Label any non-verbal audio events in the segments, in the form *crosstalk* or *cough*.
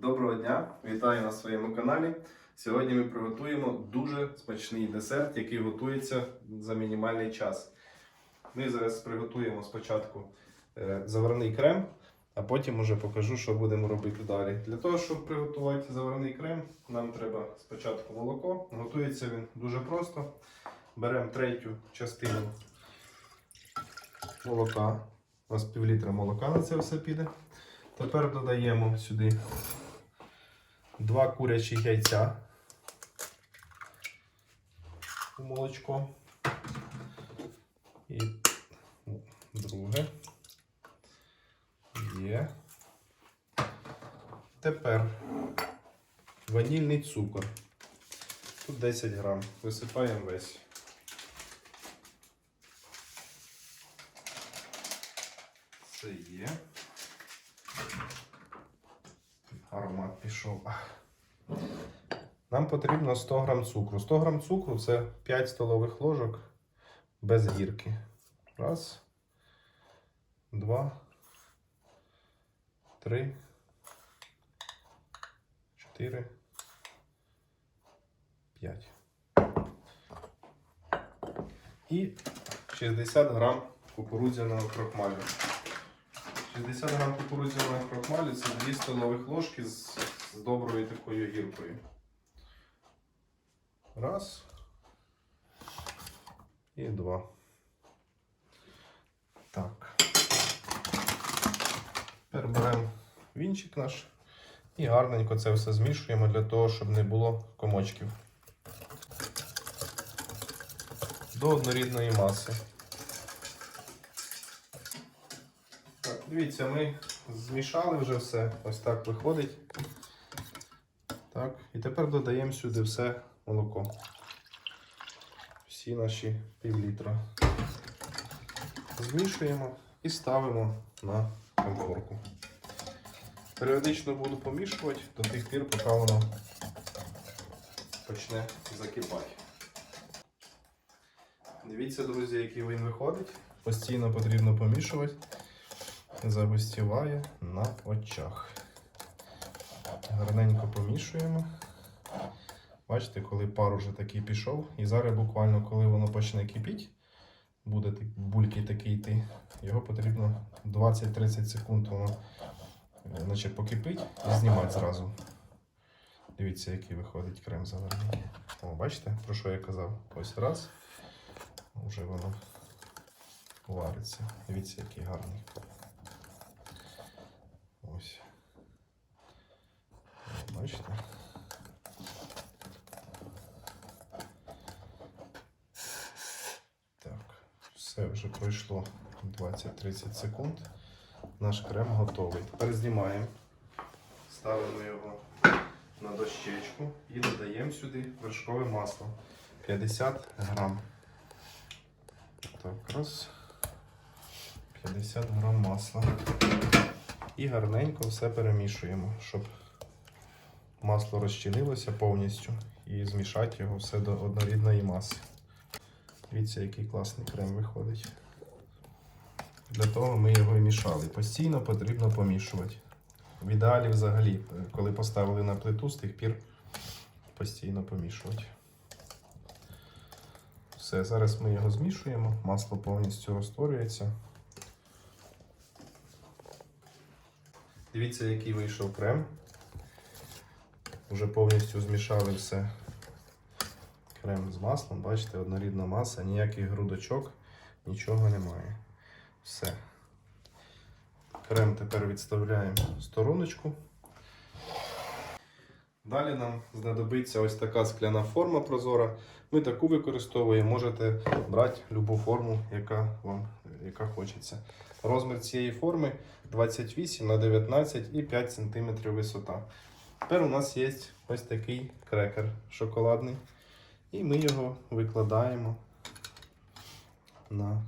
Доброго дня! Вітаю на своєму каналі. Сьогодні ми приготуємо дуже смачний десерт, який готується за мінімальний час. Ми зараз приготуємо спочатку е, заварний крем, а потім уже покажу, що будемо робити далі. Для того, щоб приготувати заварний крем, нам треба спочатку молоко. Готується він дуже просто. Беремо третю частину молока. У нас пів літра молока на це все піде. Тепер додаємо сюди два курячі яйця у молочко. І друге. Є. Тепер ванільний цукор. Тут 10 грам. Висипаємо весь. Це є. Аромат пішов. Нам потрібно 100 грам цукру. 100 грам цукру це 5 столових ложок без гірки. Раз, два, три, чотири, п'ять. І 60 грам кукурудзяного крохмалю. 60 грам кукурудзяного крохмалю це 2 столових ложки з, з доброю такою гіркою. Раз. І два. Так. Тепер беремо вінчик наш і гарненько це все змішуємо для того, щоб не було комочків. До однорідної маси. Дивіться, ми змішали вже все. Ось так виходить. Так, і тепер додаємо сюди все молоко. Всі наші пів літра. Змішуємо і ставимо на конфорку. Періодично буду помішувати до тих пір, поки воно почне закипати. Дивіться, друзі, який він виходить. Постійно потрібно помішувати. Загустіває на очах. Гарненько помішуємо. Бачите, коли пар уже такий пішов, і зараз буквально, коли воно почне кипіти, буде бульки такі йти, його потрібно 20-30 секунд воно е, наче покипить і знімати зразу. Дивіться, який виходить крем заварений. О, бачите, про що я казав? Ось раз. Вже воно вариться. Дивіться, який гарний. Ось. О, Бачите? Так, все вже пройшло 20-30 секунд. Наш крем готовий. Тепер знімаємо, ставимо його на дощечку і додаємо сюди вершкове масло 50 грам. Так, раз. 50 грам масла. І гарненько все перемішуємо, щоб масло розчинилося повністю і змішати його все до однорідної маси. Дивіться, який класний крем виходить. Для того ми його і мішали. Постійно потрібно помішувати. В ідеалі взагалі, коли поставили на плиту, з тих пір постійно помішувати. Все, зараз ми його змішуємо, масло повністю розтворюється. Дивіться, який вийшов крем. Вже повністю змішали все. Крем з маслом, бачите, однорідна маса, ніяких грудочок, нічого немає. Все. Крем тепер відставляємо в стороночку. Далі нам знадобиться ось така скляна форма прозора. Ми таку використовуємо, можете брати будь-яку форму, яка вам яка хочеться. Розмір цієї форми 28 на 19 і 5 см висота. Тепер у нас є ось такий крекер шоколадний. І ми його викладаємо на,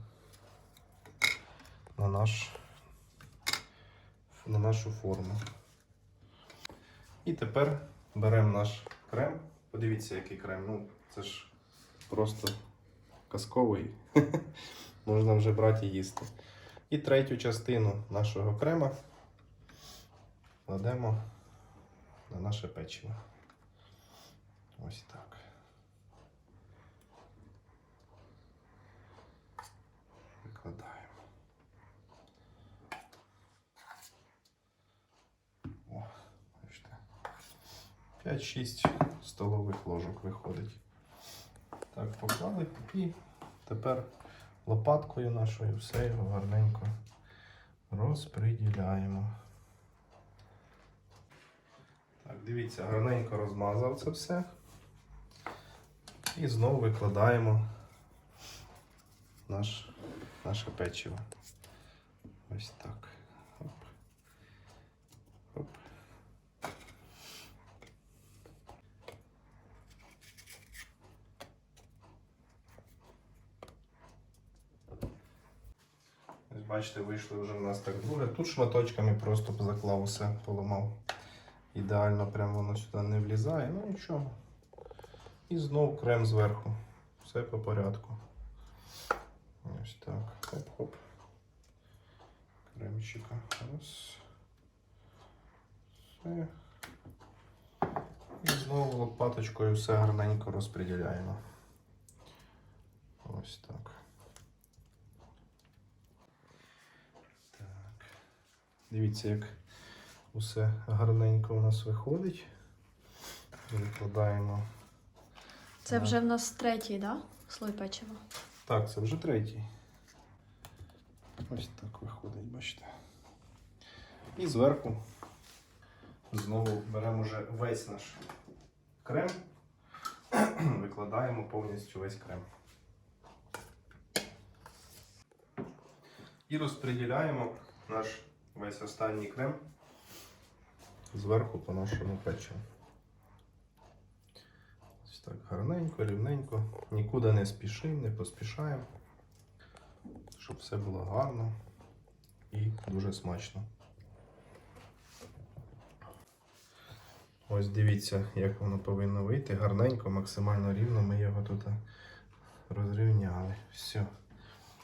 на, наш, на нашу форму. І тепер беремо наш крем. Подивіться, який крем. Ну, це ж просто казковий. *laughs* Можна вже брати і їсти. І третю частину нашого крема кладемо на наше печиво. Ось так. Викладаємо. О, бачите. 5-6 столових ложок виходить. Так, поклали і тепер лопаткою нашою все його гарненько розподіляємо. Так, дивіться, гарненько розмазав це все. І знову викладаємо наш, наше печиво. Ось так. Оп. Оп. Ось бачите, вийшли вже в нас так друге. Тут шматочками просто заклав усе, поламав. Ідеально прямо воно сюди не влізає, ну нічого. І знов крем зверху. Все по порядку. Ось так. Хоп-хоп. Кремчика. Ось. Все. І знову лопаточкою все гарненько розподіляємо. Ось так. Так. Дивіться, як усе гарненько у нас виходить. Викладаємо. Це Да. вже в нас третій, да? Слой печива. Так, це вже третій. Ось так виходить, бачите. І зверху знову беремо вже весь наш крем, *clears throat* викладаємо повністю весь крем. І розподіляємо наш весь останній крем зверху по нашому печиву. Ось так гарненько, рівненько. Нікуди не спішимо, не поспішаємо. Щоб все було гарно і дуже смачно. Ось дивіться, як воно повинно вийти. Гарненько, максимально рівно ми його тут розрівняли. Все,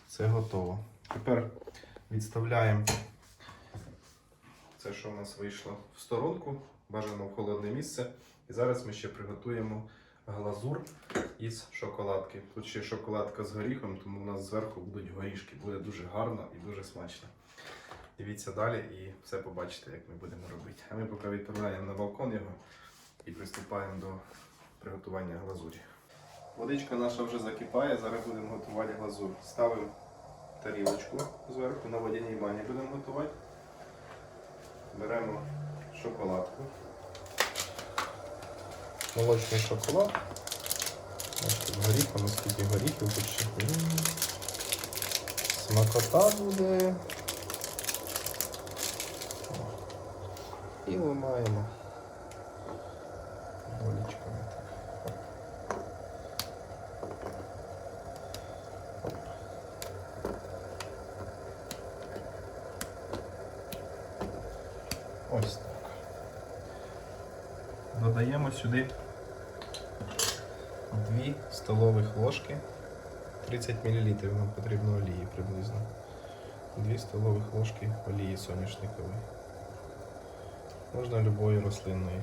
це готово. Тепер відставляємо це, що в нас вийшло в сторонку, бажано в холодне місце. І зараз ми ще приготуємо глазур із шоколадки. Тут ще шоколадка з горіхом, тому у нас зверху будуть горішки. Буде дуже гарно і дуже смачно. Дивіться далі і все побачите, як ми будемо робити. А ми поки відправляємо на балкон його і приступаємо до приготування глазурі. Водичка наша вже закипає, зараз будемо готувати глазур. Ставимо тарілочку зверху, на водяній бані будемо готувати. Беремо шоколадку. Молочний шоколад. Горіхом, скільки горіхів тут. Смакота буде. І ламаємо голічками. так. Оп. Оп. Ось так. Додаємо сюди 2 столових ложки. 30 мл нам потрібно олії приблизно. 2 столових ложки олії соняшникової. Можна любої рослинної.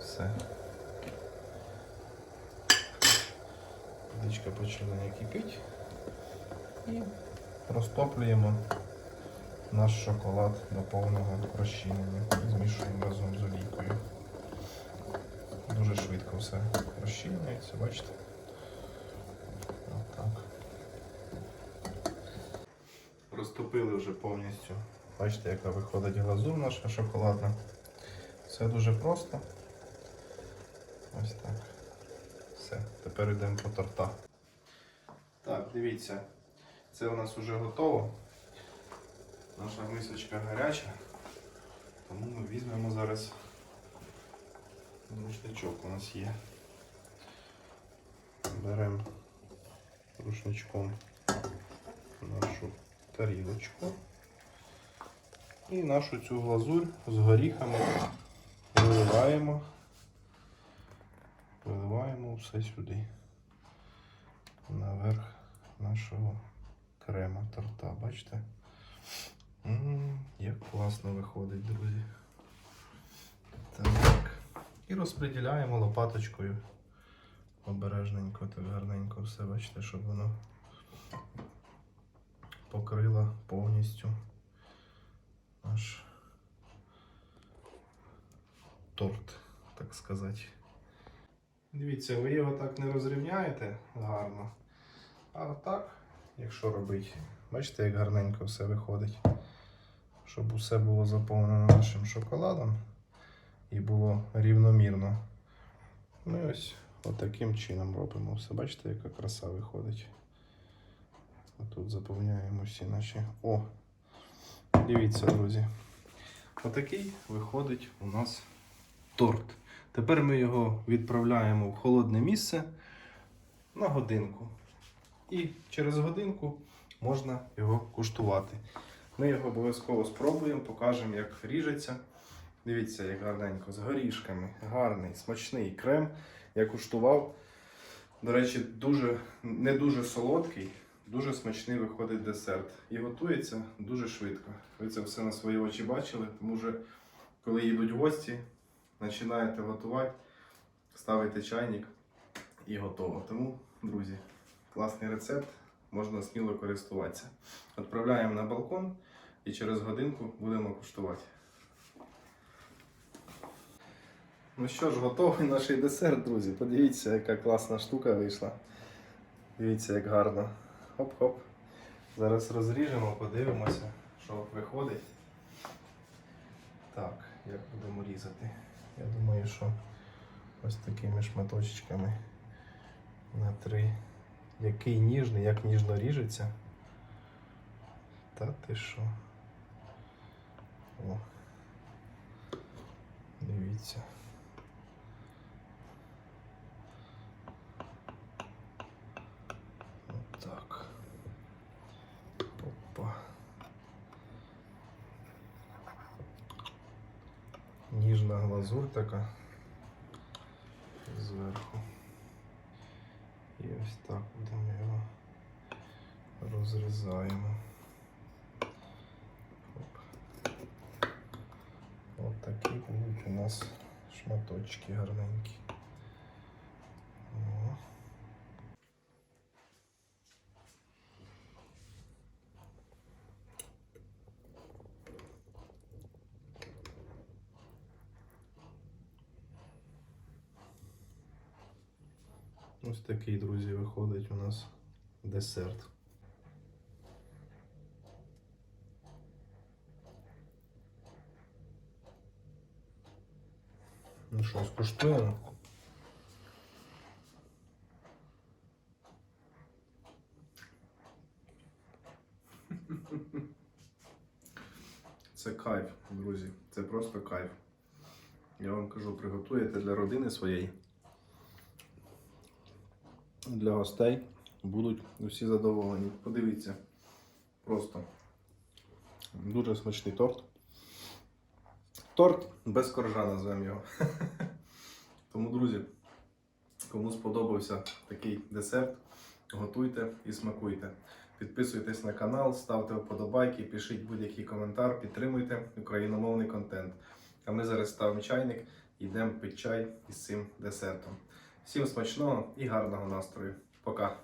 Все. Водичка починає кипіти. І розтоплюємо наш шоколад до повного розчинення. Змішуємо разом з олійкою. Швидко все розчинюється, бачите? Отак. Розтопили вже повністю. Бачите, яка виходить глазур наша шоколадна. Все дуже просто. Ось так. Все, тепер йдемо по торта. Так, дивіться, це у нас вже готово. Наша мисочка гаряча, тому ми візьмемо зараз рушничок у нас є. Беремо рушничком нашу тарілочку і нашу цю глазурь з горіхами виливаємо. Виливаємо все сюди. Наверх нашого крема торта, бачите? М, Як класно виходить, друзі. І розподіляємо лопаточкою. Обережненько, так гарненько все, бачите, щоб воно покрило повністю наш торт, так сказати. Дивіться, ви його так не розрівняєте гарно. А так, якщо робити, бачите, як гарненько все виходить. Щоб усе було заповнено нашим шоколадом і було рівномірно. Ми ось отаким чином робимо все. Бачите, яка краса виходить. Тут заповняємо всі наші. О! Дивіться, друзі. Отакий виходить у нас торт. Тепер ми його відправляємо в холодне місце на годинку. І через годинку можна його куштувати. Ми його обов'язково спробуємо, покажемо, як ріжеться. Дивіться, як гарненько, з горішками. Гарний, смачний крем. Я куштував. До речі, дуже, не дуже солодкий, дуже смачний виходить десерт. І готується дуже швидко. Ви це все на свої очі бачили, тому що коли їдуть гості, починаєте готувати, ставите чайник і готово. Тому, друзі, класний рецепт, можна сміло користуватися. Відправляємо на балкон і через годинку будемо куштувати. Ну що ж, готовий наш десерт, друзі. Подивіться, яка класна штука вийшла. Дивіться, як гарно. Хоп-хоп. Зараз розріжемо, подивимося, що виходить. Так, як будемо різати. Я думаю, що ось такими шматочками на три. Який ніжний, як ніжно ріжеться. Та ти що? О. Дивіться. глазурь така зверху. І ось так будемо його розрізаємо. Оп. От такі будуть у нас шматочки гарненькі. Ось такий, друзі, виходить у нас десерт. Ну що, скуштуємо? Це кайф, друзі. Це просто кайф. Я вам кажу, приготуєте для родини своєї. Для гостей будуть усі задоволені. Подивіться. Просто дуже смачний торт. Торт без коржа назвемо його. *laughs* Тому, друзі, кому сподобався такий десерт, готуйте і смакуйте. Підписуйтесь на канал, ставте вподобайки, пишіть будь-який коментар, підтримуйте україномовний контент. А ми зараз ставимо чайник йдемо пити чай із цим десертом. Всім смачного і гарного настрою. Пока!